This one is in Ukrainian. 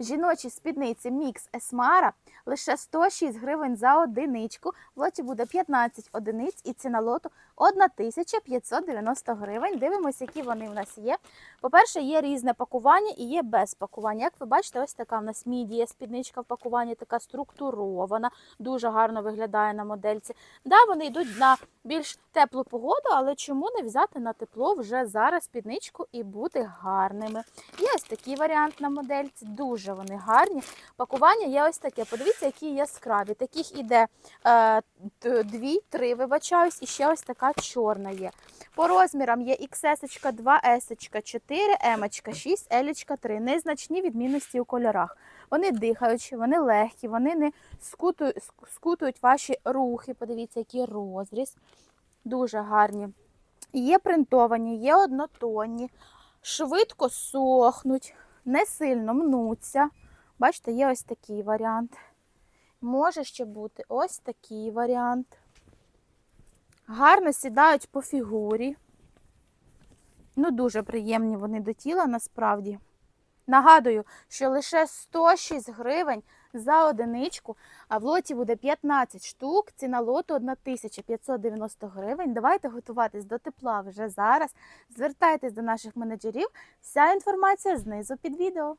Жіночі спідниці Мікс Есмара лише 106 гривень за одиничку. В лоті буде 15 одиниць і ціна лоту 1590 гривень. Дивимося, які вони в нас є. По-перше, є різне пакування і є без пакування. Як ви бачите, ось така в нас мідія спідничка в пакуванні, така структурована, дуже гарно виглядає на модельці. Да, вони йдуть на більш теплу погоду, але чому не взяти на тепло вже зараз спідничку і бути гарними? Є ось такий варіант на модельці, дуже вони гарні. Пакування є ось таке. Подивіться, які яскраві. Таких іде е, дві, три, вибачаюсь, і ще ось така чорна є. По розмірам є XS, 2S, 4, M, 6, L, 3. Незначні відмінності у кольорах. Вони дихаючі, вони легкі, вони не скутують, скутують ваші рухи. Подивіться, який розріз. Дуже гарні. Є принтовані, є однотонні, швидко сохнуть, не сильно мнуться. Бачите, є ось такий варіант. Може ще бути ось такий варіант. Гарно сідають по фігурі. Ну, дуже приємні вони до тіла насправді. Нагадую, що лише 106 гривень за одиничку, а в лоті буде 15 штук. Ціна лоту 1590 гривень. Давайте готуватись до тепла вже зараз. Звертайтесь до наших менеджерів. Вся інформація знизу під відео.